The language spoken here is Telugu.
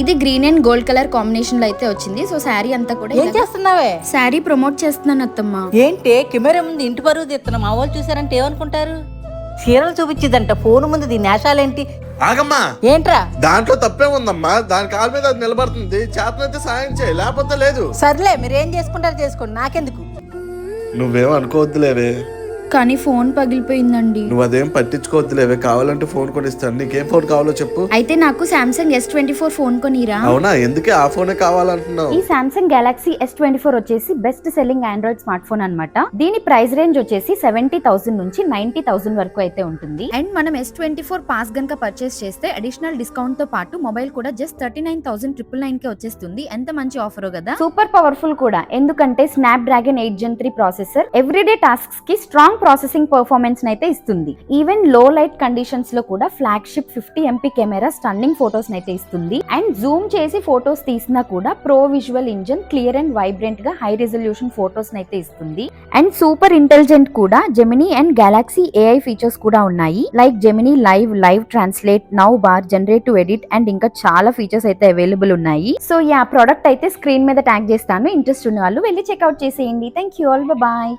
ఇది గ్రీన్ అండ్ గోల్డ్ కలర్ కాంబినేషన్లో అయితే వచ్చింది. సో శారీ అంతా కూడా ఏం చేస్తున్నావే? శారీ ప్రమోట్ చేస్తున్నాను అత్తమ్మ. ఏంటి? కెమెరా ముందు ఇంటి పరుగు తీస్తున్నాం మా వాళ్ళు చూసారంటే ఏమనుకుంటారు? చీరలు చూపించిదంట ఫోన్ ముందు దీని నేషాలేంటి ఆగమ్మా. ఏంట్రా? దాంట్లో తప్పే ఉందమ్మా. దాని కాలు మీద అది నిలబడుతుంది. చేతనైతే సాయం చేయి లేకపోతే లేదు. సర్లే మీరు ఏం చేసుకుంటారు చేసుకోండి. నాకెందుకు? నువ్వేం అనుకోవద్దులేవే. కానీ ఫోన్ పగిలిపోయిందండి. నువ్వు అదేం పట్టించుకోవద్దులేవే కావాలంటే ఫోన్ కూడా ఇస్తాను. నీకేం ఫోన్ కావాలో చెప్పు. అయితే నాకు Samsung S twenty four phone కొనిరా. అవునా? ఎందుకే ఆ ఫోనే కావాలంటున్నావు? ఈ Samsung Galaxy S twenty four వచ్చేసి best selling Android smart phone అనమాట దీని ప్రైస్ రేంజ్ వచ్చేసి సెవెంటీ థౌసండ్ నుంచి నైన్టీ థౌసండ్ వరకు అయితే ఉంటుంది. అండ్ మనం ఎస్ ట్వంటీ ఫోర్ పాస్ గనక పర్చేస్ చేస్తే అడిషనల్ డిస్కౌంట్తో పాటు మొబైల్ కూడా just thirty nine thousand triple నైన్కి వచ్చేస్తుంది. ఎంత మంచి ఆఫర్ కదా? సూపర్ పవర్ఫుల్ కూడా. ఎందుకంటే Snapdragon eight gen three processor everyday టాస్క్స్కి strong processing performance అయితే ఇస్తుంది. ఈవెన్లో లైట్ కండిషన్స్లో కూడా flagship fifty MP camera stunning photos అయితే ఇస్తుంది. అండ్ జూమ్ చేసి ఫొటోస్ తీసినా కూడా pro visual engine clear and వైబ్రెంట్గా high resolution photos అయితే ఇస్తుంది. అండ్ సూపర్ ఇంటెలిజెంట్ కూడా Gemini and Galaxy AI features కూడా ఉన్నాయి. Like Gemini live live translate now bar generate to edit and ఇంకా చాలా ఫీచర్స్ అయితే అవైలబుల్ ఉన్నాయి. సో ఈ ప్రోడక్ట్ అయితే స్క్రీన్ మీద ట్యాగ్ చేస్తాను. ఇంట్రెస్ట్ ఉన్న వాళ్ళు వెళ్ళి చెక్అవుట్ చేసేయండి. Thank you all bye